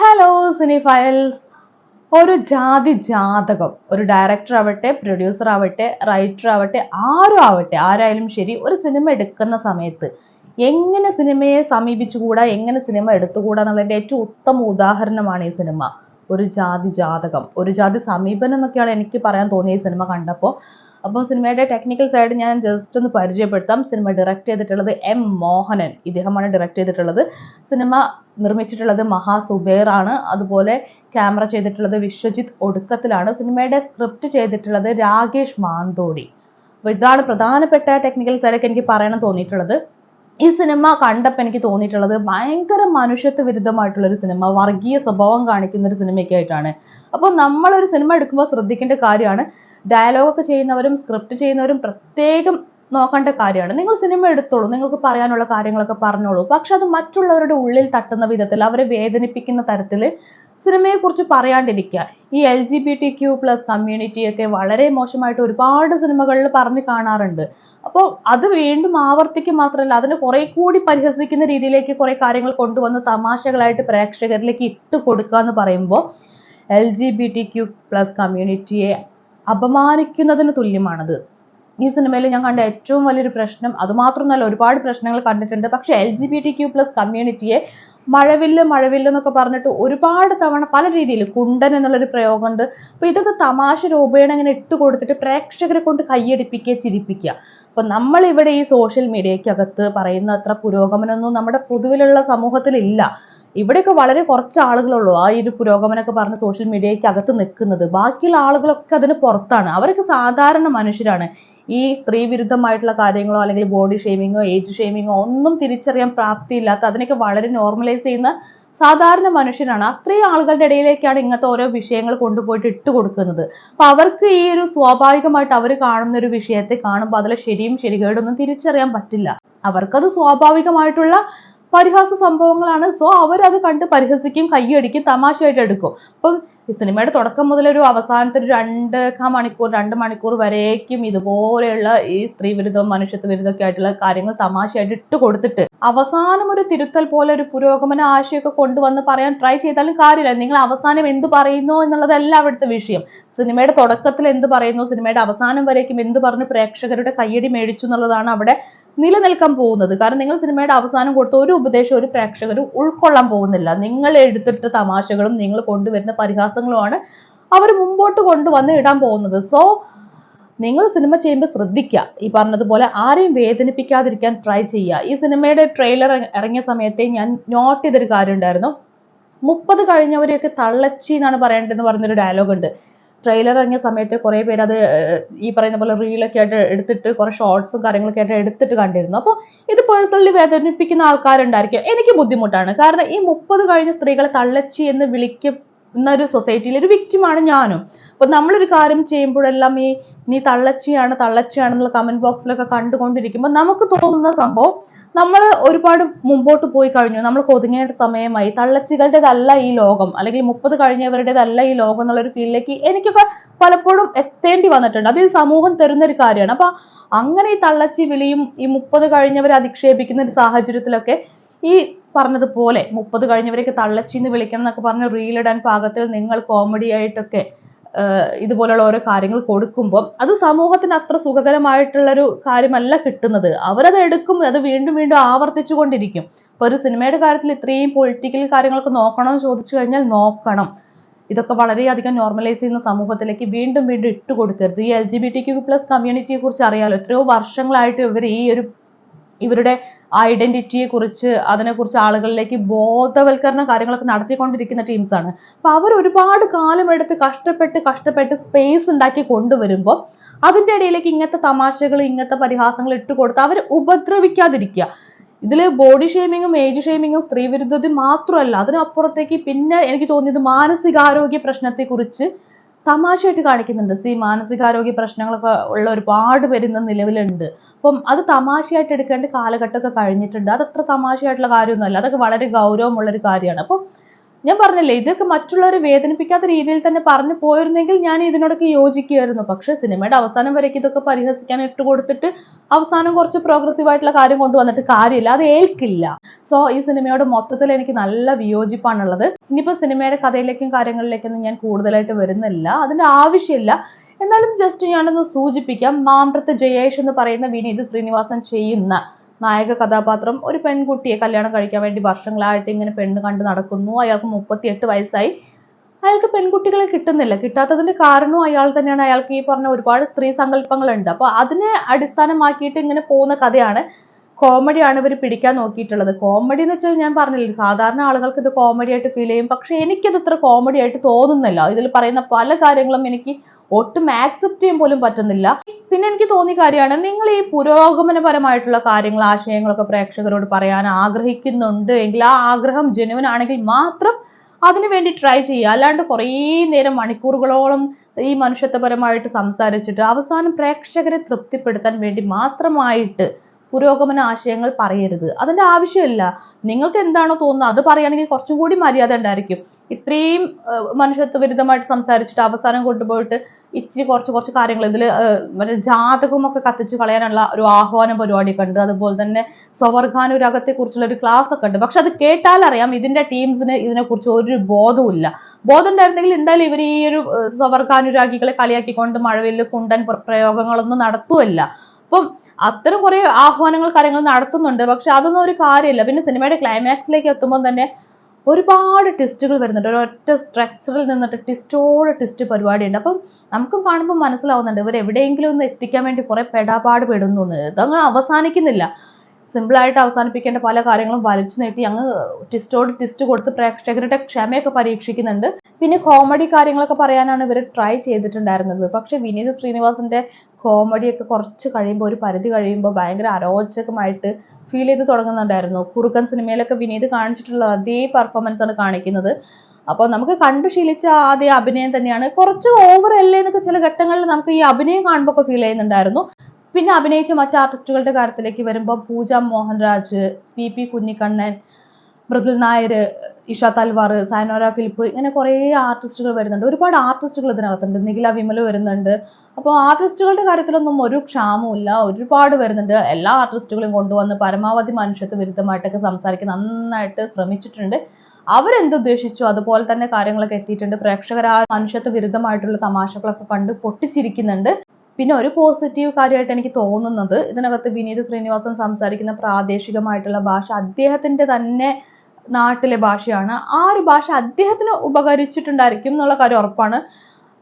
Hello Sini files ഒരു ജാതി ജാതകം. ഒരു ഡയറക്ടർ ആവട്ടെ പ്രൊഡ്യൂസർ ആവട്ടെ റൈറ്റർ ആവട്ടെ ആരും ആവട്ടെ ആരായാലും ശരി ഒരു സിനിമ എടുക്കുന്ന സമയത്ത് എങ്ങനെ സിനിമയെ സമീപിച്ചുകൂടാ എങ്ങനെ സിനിമ എടുത്തുകൂടാ എന്നുള്ളതിന്റെ ഏറ്റവും ഉത്തമ ഉദാഹരണമാണ് ഈ സിനിമ ഒരു ജാതി ജാതകം. ഒരു ജാതി സമീപനം എന്നൊക്കെയാണ് എനിക്ക് പറയാൻ തോന്നിയ ഈ സിനിമ കണ്ടപ്പോൾ അപ്പോൾ സിനിമയുടെ ടെക്നിക്കൽ സൈഡ് ഞാൻ ജസ്റ്റ് ഒന്ന് പരിചയപ്പെടുത്താം. സിനിമ ഡയറക്റ്റ് ചെയ്തിട്ടുള്ളത് എം മോഹനൻ. ഇദ്ദേഹമാണ് ഡയറക്റ്റ് ചെയ്തിട്ടുള്ളത്. സിനിമ നിർമ്മിച്ചിട്ടുള്ളത് മഹാ സുബേറാണ് അതുപോലെ ക്യാമറ ചെയ്തിട്ടുള്ളത് വിശ്വജിത്ത് ഒടുക്കത്തിലാണ്. സിനിമയുടെ സ്ക്രിപ്റ്റ് ചെയ്തിട്ടുള്ളത് രാകേഷ് മാന്തോടി. അപ്പോൾ ഇതാണ് പ്രധാനപ്പെട്ട ടെക്നിക്കൽ സൈഡൊക്കെ എനിക്ക് പറയണം തോന്നിയിട്ടുള്ളത്. ഈ സിനിമ കണ്ടപ്പോൾ എനിക്ക് തോന്നിയിട്ടുള്ളത് ഭയങ്കര മനുഷ്യത്വ വിരുദ്ധമായിട്ടുള്ള ഒരു സിനിമ വർഗീയ സ്വഭാവം കാണിക്കുന്ന ഒരു സിനിമയൊക്കെ ആയിട്ടാണ് അപ്പോൾ നമ്മളൊരു സിനിമ എടുക്കുമ്പോൾ ശ്രദ്ധിക്കേണ്ട കാര്യമാണ് ഡയലോഗൊക്കെ ചെയ്യുന്നവരും സ്ക്രിപ്റ്റ് ചെയ്യുന്നവരും പ്രത്യേകം നോക്കേണ്ട കാര്യമാണ്. നിങ്ങൾ സിനിമ എടുത്തോളൂ നിങ്ങൾക്ക് പറയാനുള്ള കാര്യങ്ങളൊക്കെ പറഞ്ഞോളൂ. പക്ഷെ അത് മറ്റുള്ളവരുടെ ഉള്ളിൽ തട്ടുന്ന വിധത്തിൽ അവരെ വേദനിപ്പിക്കുന്ന തരത്തിൽ സിനിമയെക്കുറിച്ച് പറയാണ്ടിരിക്കുക. ഈ L G B T Q plus കമ്മ്യൂണിറ്റിയൊക്കെ വളരെ മോശമായിട്ട് ഒരുപാട് സിനിമകളിൽ പറഞ്ഞു കാണാറുണ്ട്. അപ്പോൾ അത് വീണ്ടും ആവർത്തിക്കും മാത്രമല്ല അതിനെ കുറെ കൂടി പരിഹസിക്കുന്ന രീതിയിലേക്ക് കുറെ കാര്യങ്ങൾ കൊണ്ടുവന്ന് തമാശകളായിട്ട് പ്രേക്ഷകരിലേക്ക് ഇട്ട് കൊടുക്കുക എന്ന് പറയുമ്പോൾ L G B T Q plus കമ്മ്യൂണിറ്റിയെ അപമാനിക്കുന്നതിന് തുല്യമാണത്. ഈ സിനിമയിൽ ഞാൻ കണ്ട ഏറ്റവും വലിയൊരു പ്രശ്നം അതുമാത്രമല്ല ഒരുപാട് പ്രശ്നങ്ങൾ കണ്ടിട്ടുണ്ട്. പക്ഷെ L G B T Q plus കമ്മ്യൂണിറ്റിയെ മഴവില്ല് മഴവില്ല് എന്നൊക്കെ പറഞ്ഞിട്ട് ഒരുപാട് തവണ പല രീതിയിൽ കുണ്ടൻ എന്നുള്ളൊരു പ്രയോഗമുണ്ട്. അപ്പൊ ഇതൊക്കെ തമാശ രൂപേണ ഇങ്ങനെ ഇട്ട് കൊടുത്തിട്ട് പ്രേക്ഷകരെ കൊണ്ട് കൈയടിപ്പിക്കുക ചിരിപ്പിക്കുക. അപ്പൊ നമ്മൾ ഇവിടെ ഈ സോഷ്യൽ മീഡിയക്കകത്ത് പറയുന്ന അത്ര പുരോഗമനമൊന്നും നമ്മുടെ പൊതുവിലുള്ള സമൂഹത്തിൽ ഇല്ല ഇവിടെയൊക്കെ വളരെ കുറച്ച് ആളുകളുള്ളൂ ആ ഒരു പുരോഗമനമൊക്കെ പറഞ്ഞ് സോഷ്യൽ മീഡിയയ്ക്ക് അകത്ത് നിൽക്കുന്നത്. ബാക്കിയുള്ള ആളുകളൊക്കെ അതിന് പുറത്താണ്. അവരൊക്കെ സാധാരണ മനുഷ്യരാണ്. ഈ സ്ത്രീ വിരുദ്ധമായിട്ടുള്ള കാര്യങ്ങളോ അല്ലെങ്കിൽ ബോഡി ഷെയ്മിങ്ങോ ഏജ് ഷെയ്മിങ്ങോ ഒന്നും തിരിച്ചറിയാൻ പ്രാപ്തിയില്ലാത്ത അതിനൊക്കെ വളരെ നോർമലൈസ് ചെയ്യുന്ന സാധാരണ മനുഷ്യനാണ് അത്രയും ആളുകളുടെ ഇടയിലേക്കാണ് ഇങ്ങനത്തെ ഓരോ വിഷയങ്ങൾ കൊണ്ടുപോയിട്ട് ഇട്ട് കൊടുക്കുന്നത്. അപ്പൊ അവർക്ക് ഈ ഒരു സ്വാഭാവികമായിട്ട് അവർ കാണുന്ന ഒരു വിഷയത്തെ കാണുമ്പോൾ അതിലെ ശരിയും ശരികേടൊന്നും തിരിച്ചറിയാൻ പറ്റില്ല. അവർക്കത് സ്വാഭാവികമായിട്ടുള്ള പരിഹാസ സംഭവങ്ങളാണ്. സോ അവരത് കണ്ട് പരിഹസിക്കും കയ്യടിക്കും തമാശയായിട്ട് എടുക്കും. അപ്പം സിനിമയുടെ തുടക്കം മുതൽ ഒരു അവസാനത്തെ ഒരു രണ്ട് കാ മണിക്കൂർ രണ്ട് മണിക്കൂർ വരേക്കും ഇതുപോലെയുള്ള ഈ സ്ത്രീ വിരുദ്ധവും മനുഷ്യത്വ വിരുദ്ധമൊക്കെ ആയിട്ടുള്ള കാര്യങ്ങൾ തമാശയായിട്ട് ഇട്ട് കൊടുത്തിട്ട് അവസാനം ഒരു തിരുത്തൽ പോലെ ഒരു പുരോഗമന ആശയമൊക്കെ കൊണ്ടുവന്ന് പറയാൻ ട്രൈ ചെയ്താലും കാര്യമില്ല. നിങ്ങൾ അവസാനം എന്ത് പറയുന്നു എന്നുള്ളതല്ല അവിടുത്തെ വിഷയം. സിനിമയുടെ തുടക്കത്തിൽ എന്ത് പറയുന്നു സിനിമയുടെ അവസാനം വരേക്കും എന്ത് പറഞ്ഞ് പ്രേക്ഷകരുടെ കയ്യടി മേടിച്ചു എന്നുള്ളതാണ് അവിടെ നിലനിൽക്കാൻ പോകുന്നത്. കാരണം നിങ്ങൾ സിനിമയുടെ അവസാനം കൊടുത്ത ഒരു ഉപദേശം ഒരു പ്രേക്ഷകരും ഉൾക്കൊള്ളാൻ പോകുന്നില്ല. നിങ്ങൾ എടുത്തിട്ട തമാശകളും നിങ്ങൾ കൊണ്ടുവരുന്ന പരിഹാസങ്ങളുമാണ് അവർ മുമ്പോട്ട് കൊണ്ടുവന്ന് ഇടാൻ പോകുന്നത്. സോ നിങ്ങൾ സിനിമ ചെയ്യുമ്പോൾ ശ്രദ്ധിക്കുക. ഈ പറഞ്ഞതുപോലെ ആരെയും വേദനിപ്പിക്കാതിരിക്കാൻ ട്രൈ ചെയ്യുക. ഈ സിനിമയുടെ ട്രെയിലർ ഇറങ്ങിയ സമയത്തെ ഞാൻ നോട്ട് ചെയ്തൊരു കാര്യം ഉണ്ടായിരുന്നു. മുപ്പത് കഴിഞ്ഞവരെയൊക്കെ തള്ളച്ചി എന്നാണ് പറയേണ്ടതെന്ന് പറഞ്ഞൊരു ഡയലോഗ് ഉണ്ട്. ട്രെയിലർ ഇറങ്ങിയ സമയത്ത് കുറേ പേര് അത് ഈ പറയുന്ന പോലെ റീലൊക്കെ ആയിട്ട് എടുത്തിട്ട് കുറേ ഷോർട്സും കാര്യങ്ങളൊക്കെ ആയിട്ട് എടുത്തിട്ട് കണ്ടിരുന്നു. അപ്പോൾ ഇത് പേഴ്സണലി വേദനിപ്പിക്കുന്ന ആൾക്കാരുണ്ടായിരിക്കും. എനിക്ക് ബുദ്ധിമുട്ടാണ്. കാരണം ഈ മുപ്പത് കഴിഞ്ഞ സ്ത്രീകളെ തള്ളച്ചി എന്ന് വിളിക്കുന്ന ഒരു സൊസൈറ്റിയിൽ ഒരു വിക്റ്റിമാണ് ഞാനും. അപ്പൊ നമ്മളൊരു കാര്യം ചെയ്യുമ്പോഴെല്ലാം ഈ നീ തള്ളച്ചിയാണ് തള്ളച്ചിയാണെന്നുള്ള കമന്റ് ബോക്സിലൊക്കെ കണ്ടുകൊണ്ടിരിക്കുമ്പോൾ നമുക്ക് തോന്നുന്ന സംഭവം നമ്മൾ ഒരുപാട് മുമ്പോട്ട് പോയി കഴിഞ്ഞു. നമ്മൾ ഒതുങ്ങേണ്ട സമയമായി. തള്ളച്ചികളുടേതല്ല ഈ ലോകം. അല്ലെങ്കിൽ മുപ്പത് കഴിഞ്ഞവരുടേതല്ല ഈ ലോകം എന്നുള്ള ഒരു ഫീലിലേക്ക് എനിക്കൊക്കെ പലപ്പോഴും എത്തേണ്ടി വന്നിട്ടുണ്ട്. അത് സമൂഹം തരുന്ന ഒരു കാര്യമാണ്. അപ്പൊ അങ്ങനെ ഈ തള്ളച്ചി വിളിയും ഈ മുപ്പത് കഴിഞ്ഞവരെ അധിക്ഷേപിക്കുന്ന ഒരു സാഹചര്യത്തിലൊക്കെ ഈ പറഞ്ഞതുപോലെ മുപ്പത് കഴിഞ്ഞവരെയൊക്കെ തള്ളച്ചി എന്ന് വിളിക്കണം എന്നൊക്കെ പറഞ്ഞ് റീലിടാൻ പാകത്തിൽ നിങ്ങൾ കോമഡി ആയിട്ടൊക്കെ ഇതുപോലുള്ള ഓരോ കാര്യങ്ങൾ കൊടുക്കുമ്പോൾ അത് സമൂഹത്തിന് അത്ര സുഖകരമായിട്ടുള്ള ഒരു കാര്യമല്ല കിട്ടുന്നത്. അവരത് എടുക്കും അത് വീണ്ടും വീണ്ടും ആവർത്തിച്ചു കൊണ്ടിരിക്കും. ഇപ്പൊ ഒരു സിനിമയുടെ കാര്യത്തിൽ ഇത്രയും പൊളിറ്റിക്കൽ കാര്യങ്ങളൊക്കെ നോക്കണം എന്ന് ചോദിച്ചു കഴിഞ്ഞാൽ നോക്കണം. ഇതൊക്കെ വളരെയധികം നോർമലൈസ് ചെയ്യുന്ന സമൂഹത്തിലേക്ക് വീണ്ടും വീണ്ടും ഇട്ട് കൊടുക്കരുത് ഈ L G B T plus കമ്മ്യൂണിറ്റിയെ കുറിച്ച് അറിയാലോ എത്രയോ വർഷങ്ങളായിട്ട് ഇവർ ഈ ഒരു ഇവരുടെ ഐഡന്റിറ്റിയെ കുറിച്ച് അതിനെക്കുറിച്ച് ആളുകളിലേക്ക് ബോധവൽക്കരണ കാര്യങ്ങളൊക്കെ നടത്തിക്കൊണ്ടിരിക്കുന്ന ടീംസാണ് അപ്പൊ അവർ ഒരുപാട് കാലമെടുത്ത് കഷ്ടപ്പെട്ട് കഷ്ടപ്പെട്ട് സ്പേസ് ഉണ്ടാക്കി കൊണ്ടുവരുമ്പോൾ അതിന്റെ ഇടയിലേക്ക് ഇങ്ങനത്തെ തമാശകൾ ഇങ്ങനത്തെ പരിഹാസങ്ങൾ ഇട്ട് കൊടുത്ത് അവർ ഉപദ്രവിക്കാതിരിക്കുക. ഇതിൽ ബോഡി ഷെയ്മിങ്ങും ഏജ് ഷെയ്മിങ്ങും വിരുദ്ധത മാത്രമല്ല അതിനപ്പുറത്തേക്ക് പിന്നെ എനിക്ക് തോന്നിയത് മാനസികാരോഗ്യ പ്രശ്നത്തെക്കുറിച്ച് തമാശയായിട്ട് കാണിക്കുന്നുണ്ട്. സി മാനസികാരോഗ്യ പ്രശ്നങ്ങളൊക്കെ ഉള്ള ഒരുപാട് പേര് ഇന്ന് നിലവിലുണ്ട്. അപ്പം അത് തമാശയായിട്ട് എടുക്കേണ്ട കാലഘട്ടമൊക്കെ കഴിഞ്ഞിട്ടുണ്ട്. അതത്ര തമാശയായിട്ടുള്ള കാര്യമൊന്നുമല്ല. അതൊക്കെ വളരെ ഗൗരവമുള്ള ഒരു കാര്യമാണ്. അപ്പം ഞാൻ പറഞ്ഞില്ലേ ഇതൊക്കെ മറ്റുള്ളവരെ വേദനിപ്പിക്കാത്ത രീതിയിൽ തന്നെ പറഞ്ഞു പോയിരുന്നെങ്കിൽ ഞാൻ ഇതിനോടൊക്കെ യോജിക്കുമായിരുന്നു. പക്ഷെ സിനിമയുടെ അവസാനം വരേക്ക് ഇതൊക്കെ പരിഹസിക്കാൻ ഇട്ട് കൊടുത്തിട്ട് അവസാനം കുറച്ച് പ്രോഗ്രസീവ് ആയിട്ടുള്ള കാര്യം കൊണ്ടുവന്നിട്ട് കാര്യമില്ല. അത് ഏൽക്കില്ല. സോ ഈ സിനിമയോട് മൊത്തത്തിൽ എനിക്ക് നല്ല വിയോജിപ്പാണുള്ളത്. ഇനിയിപ്പോൾ സിനിമയുടെ കഥയിലേക്കും കാര്യങ്ങളിലേക്കൊന്നും ഞാൻ കൂടുതലായിട്ട് വരുന്നില്ല. അതിന്റെ ആവശ്യമില്ല. എന്നാലും ജസ്റ്റ് ഞാനൊന്ന് സൂചിപ്പിക്കാം. മാമ്പ്രത്ത് ജയേഷ് എന്ന് പറയുന്ന വിനീത് ശ്രീനിവാസൻ ചെയ്യുന്ന നായക കഥാപാത്രം ഒരു പെൺകുട്ടിയെ കല്യാണം കഴിക്കാൻ വേണ്ടി വർഷങ്ങളായിട്ട് ഇങ്ങനെ പെണ്ണ് കണ്ട് നടക്കുന്നു. അയാൾക്ക് മുപ്പത്തിയെട്ട് വയസ്സായി. അയാൾക്ക് പെൺകുട്ടികളെ കിട്ടുന്നില്ല. കിട്ടാത്തതിന്റെ കാരണവും അയാൾ തന്നെയാണ്. അയാൾക്ക് ഈ പറഞ്ഞ ഒരുപാട് സ്ത്രീ സങ്കല്പങ്ങളുണ്ട്. അപ്പോൾ അതിനെ അടിസ്ഥാനമാക്കിയിട്ട് ഇങ്ങനെ പോകുന്ന കഥയാണ് കോമഡിയാണ് ഇവർ പിടിക്കാൻ നോക്കിയിട്ടുള്ളത്. കോമഡി എന്ന് വെച്ചാൽ ഞാൻ പറഞ്ഞില്ലേ സാധാരണ ആളുകൾക്ക് ഇത് കോമഡി ആയിട്ട് ഫീൽ ചെയ്യും. പക്ഷെ എനിക്കത് ഇത്ര കോമഡി ആയിട്ട് തോന്നുന്നില്ല. ഇതിൽ പറയുന്ന പല കാര്യങ്ങളും എനിക്ക് ഒട്ടും ആക്സെപ്റ്റ് ചെയ്യാൻ പോലും പറ്റുന്നില്ല. പിന്നെ എനിക്ക് തോന്നിയ കാര്യമാണ് നിങ്ങൾ ഈ പുരോഗമനപരമായിട്ടുള്ള കാര്യങ്ങൾ ആശയങ്ങളൊക്കെ പ്രേക്ഷകരോട് പറയാൻ ആഗ്രഹിക്കുന്നുണ്ട് എങ്കിൽ ആ ആഗ്രഹം ജെനുവൻ ആണെങ്കിൽ മാത്രം അതിനു വേണ്ടി ട്രൈ ചെയ്യുക. അല്ലാണ്ട് കുറേ നേരം മണിക്കൂറുകളോളം ഈ മനുഷ്യത്വപരമായിട്ട് സംസാരിച്ചിട്ട് അവസാനം പ്രേക്ഷകരെ തൃപ്തിപ്പെടുത്താൻ വേണ്ടി മാത്രമായിട്ട് പുരോഗമന ആശയങ്ങൾ പറയരുത്. അതിന്റെ ആവശ്യമില്ല. നിങ്ങൾക്ക് എന്താണോ തോന്നുന്നത് അത് പറയുകയാണെങ്കിൽ കുറച്ചും കൂടി മര്യാദ ഉണ്ടായിരിക്കും. ഇത്രയും മനുഷ്യത്വ വിരുദ്ധമായിട്ട് സംസാരിച്ചിട്ട് അവസാനം കൊണ്ടുപോയിട്ട് ഇച്ചിരി കുറച്ച് കുറച്ച് കാര്യങ്ങൾ ഇതിൽ മറ്റേ ജാതകമൊക്കെ കത്തിച്ച് കളയാനുള്ള ഒരു ആഹ്വാനം പരിപാടി ഉണ്ട് അതുപോലെ തന്നെ സ്വവർഗാനുരാഗത്തെ കുറിച്ചുള്ള ഒരു ക്ലാസ് ഒക്കെ ഉണ്ട്. പക്ഷെ അത് കേട്ടാൽ അറിയാം ഇതിന്റെ ടീംസിന് ഇതിനെക്കുറിച്ച് ഒരു ബോധവുമില്ല ബോധം ഉണ്ടായിരുന്നെങ്കിൽ എന്തായാലും ഇവർ ഈ ഒരു സ്വവർഗാനുരാഗികളെ കളിയാക്കിക്കൊണ്ട് മഴവില്ല് കുണ്ടൻ പ്രയോഗങ്ങളൊന്നും നടത്തുമല്ല അപ്പം അത്തരം കുറെ ആഹ്വാനങ്ങൾ കാര്യങ്ങൾ നടത്തുന്നുണ്ട്. പക്ഷെ അതൊന്നും ഒരു കാര്യമില്ല. പിന്നെ സിനിമയുടെ ക്ലൈമാക്സിലേക്ക് എത്തുമ്പോൾ തന്നെ ഒരുപാട് ട്വിസ്റ്റുകൾ വരുന്നുണ്ട്. ഒരൊറ്റ സ്ട്രക്ചറിൽ നിന്നിട്ട് ട്വിസ്റ്റോട് ട്വിസ്റ്റ് പരിപാടിയുണ്ട്. അപ്പം നമുക്ക് കാണുമ്പോൾ മനസ്സിലാവുന്നുണ്ട് ഇവർ എവിടെയെങ്കിലും ഒന്ന് എത്തിക്കാൻ വേണ്ടി കുറെ പെടാപാട് പെടുന്നു അങ്ങ് അവസാനിക്കുന്നില്ല. സിമ്പിളായിട്ട് അവസാനിപ്പിക്കേണ്ട പല കാര്യങ്ങളും വലിച്ചു നീട്ടി അങ്ങ് ട്വിസ്റ്റോട് ട്വിസ്റ്റ് കൊടുത്ത് പ്രേക്ഷകരുടെ ക്ഷമയൊക്കെ പരീക്ഷിക്കുന്നുണ്ട്. പിന്നെ കോമഡി കാര്യങ്ങളൊക്കെ പറയാനാണ് ഇവർ ട്രൈ ചെയ്തിട്ടുണ്ടായിരുന്നത്. പക്ഷെ വിനീത് ശ്രീനിവാസന്റെ കോമഡിയൊക്കെ കുറച്ച് കഴിയുമ്പോൾ ഒരു പരിധി കഴിയുമ്പോൾ ഭയങ്കര അരോചകമായിട്ട് ഫീൽ ചെയ്ത് തുടങ്ങുന്നുണ്ടായിരുന്നു. കുറുക്കൻ സിനിമയിലൊക്കെ വിനീത് കാണിച്ചിട്ടുള്ള അതേ പെർഫോമൻസ് ആണ് കാണിക്കുന്നത്. അപ്പോൾ നമുക്ക് കണ്ടു ശീലിച്ച അതേ അഭിനയം തന്നെയാണ്. കുറച്ച് ഓവർ അല്ലേ എന്നൊക്കെ ചില ഘട്ടങ്ങളിൽ നമുക്ക് ഈ അഭിനയം കാണുമ്പോൾ ഒക്കെ ഫീൽ ചെയ്യുന്നുണ്ടായിരുന്നു. പിന്നെ അഭിനയിച്ച മറ്റ് ആർട്ടിസ്റ്റുകളുടെ കാര്യത്തിലേക്ക് വരുമ്പോൾ Pooja Mohanraj P P Kunhikannan Mridul Nair Isha Talwar Sainora Philip ഇങ്ങനെ കുറേ ആർട്ടിസ്റ്റുകൾ വരുന്നുണ്ട്. ഒരുപാട് ആർട്ടിസ്റ്റുകൾ ഇതിനകത്തുണ്ട്. നിഖില വിമൽ വരുന്നുണ്ട്. അപ്പോൾ ആർട്ടിസ്റ്റുകളുടെ കാര്യത്തിലൊന്നും ഒരു ക്ഷാമമില്ല ഒരുപാട് വരുന്നുണ്ട്. എല്ലാ ആർട്ടിസ്റ്റുകളും കൊണ്ടുവന്ന് പരമാവധി മനുഷ്യത്വ വിരുദ്ധമായിട്ടൊക്കെ സംസാരിക്കാൻ നന്നായിട്ട് ശ്രമിച്ചിട്ടുണ്ട്. അവരെന്തുദ്ദേശിച്ചു അതുപോലെ തന്നെ കാര്യങ്ങളൊക്കെ എത്തിയിട്ടുണ്ട്. പ്രേക്ഷകർ ആ മനുഷ്യത്വ വിരുദ്ധമായിട്ടുള്ള തമാശകളൊക്കെ കണ്ട് പൊട്ടിച്ചിരിക്കുന്നുണ്ട്. പിന്നെ ഒരു പോസിറ്റീവ് കാര്യമായിട്ട് എനിക്ക് തോന്നുന്നത് ഇതിനകത്ത് വിനീത് ശ്രീനിവാസൻ സംസാരിക്കുന്ന പ്രാദേശികമായിട്ടുള്ള ഭാഷ അദ്ദേഹത്തിന്റെ തന്നെ നാട്ടിലെ ഭാഷയാണ്. ആ ഒരു ഭാഷ അദ്ദേഹത്തിന് ഉപകരിച്ചിട്ടുണ്ടായിരിക്കും എന്നുള്ള കാര്യം ഉറപ്പാണ്.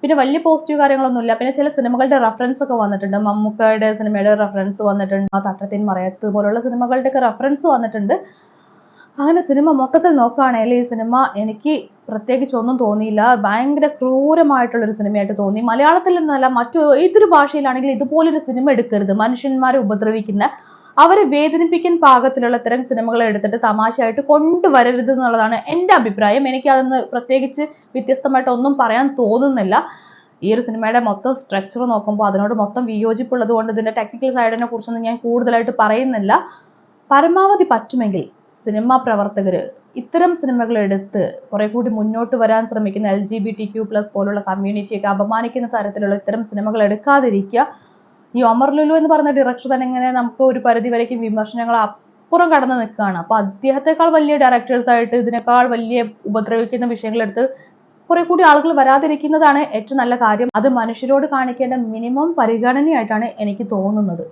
പിന്നെ വലിയ പോസിറ്റീവ് കാര്യങ്ങളൊന്നുമില്ല. പിന്നെ ചില സിനിമകളുടെ റെഫറൻസ് ഒക്കെ വന്നിട്ടുണ്ട്. മമ്മൂക്കയുടെ സിനിമയുടെ റെഫറൻസ് വന്നിട്ടുണ്ട്. ആ തട്ടത്തിൻ മറയത്ത് പോലുള്ള സിനിമകളുടെ ഒക്കെ റെഫറൻസ് വന്നിട്ടുണ്ട്. അങ്ങനെ സിനിമ മൊത്തത്തിൽ നോക്കുകയാണെങ്കിൽ ഈ സിനിമ എനിക്ക് പ്രത്യേകിച്ച് ഒന്നും തോന്നിയില്ല. ഭയങ്കര ക്രൂരമായിട്ടുള്ളൊരു സിനിമയായിട്ട് തോന്നി. മലയാളത്തിൽ നിന്നല്ല മറ്റു ഏതൊരു ഭാഷയിലാണെങ്കിലും ഇതുപോലൊരു സിനിമ എടുക്കരുത്. മനുഷ്യന്മാരെ ഉപദ്രവിക്കുന്ന അവരെ വേദനിപ്പിക്കാൻ പാകത്തിലുള്ള ഇത്തരം സിനിമകൾ എടുത്തിട്ട് തമാശയായിട്ട് കൊണ്ടുവരരുത് എന്നുള്ളതാണ് എന്റെ അഭിപ്രായം. എനിക്ക് അതൊന്ന് പ്രത്യേകിച്ച് വ്യത്യസ്തമായിട്ട് ഒന്നും പറയാൻ തോന്നുന്നില്ല. ഈ ഒരു സിനിമയുടെ മൊത്തം സ്ട്രക്ചർ നോക്കുമ്പോൾ അതിനോട് മൊത്തം വിയോജിപ്പുള്ളത് കൊണ്ട് ഇതിന്റെ ടെക്നിക്കൽ സൈഡിനെ കുറിച്ചൊന്നും ഞാൻ കൂടുതലായിട്ട് പറയുന്നില്ല. പരമാവധി പറ്റുമെങ്കിൽ സിനിമാ പ്രവർത്തകർ ഇത്തരം സിനിമകൾ എടുത്ത് കുറെ കൂടി മുന്നോട്ട് വരാൻ ശ്രമിക്കുന്ന L G B T Q plus പോലുള്ള കമ്മ്യൂണിറ്റിയൊക്കെ അപമാനിക്കുന്ന തരത്തിലുള്ള ഇത്തരം സിനിമകൾ എടുക്കാതിരിക്കുക. ഈ ഒമർ ലുലു എന്ന് പറഞ്ഞ ഡയറക്ടർ തന്നെ ഇങ്ങനെ നമുക്ക് ഒരു പരിധി വരേക്കും വിമർശനങ്ങൾ അപ്പുറം കടന്നു നിൽക്കുകയാണ്. അപ്പൊ അദ്ദേഹത്തെക്കാൾ വലിയ ഡയറക്ടേഴ്സ് ആയിട്ട് ഇതിനേക്കാൾ വലിയ ഉപദ്രവിക്കുന്ന വിഷയങ്ങളെടുത്ത് കുറെ കൂടി ആളുകൾ വരാതിരിക്കുന്നതാണ് ഏറ്റവും നല്ല കാര്യം. അത് മനുഷ്യരോട് കാണിക്കേണ്ട മിനിമം പരിഗണനയായിട്ടാണ് എനിക്ക് തോന്നുന്നത്.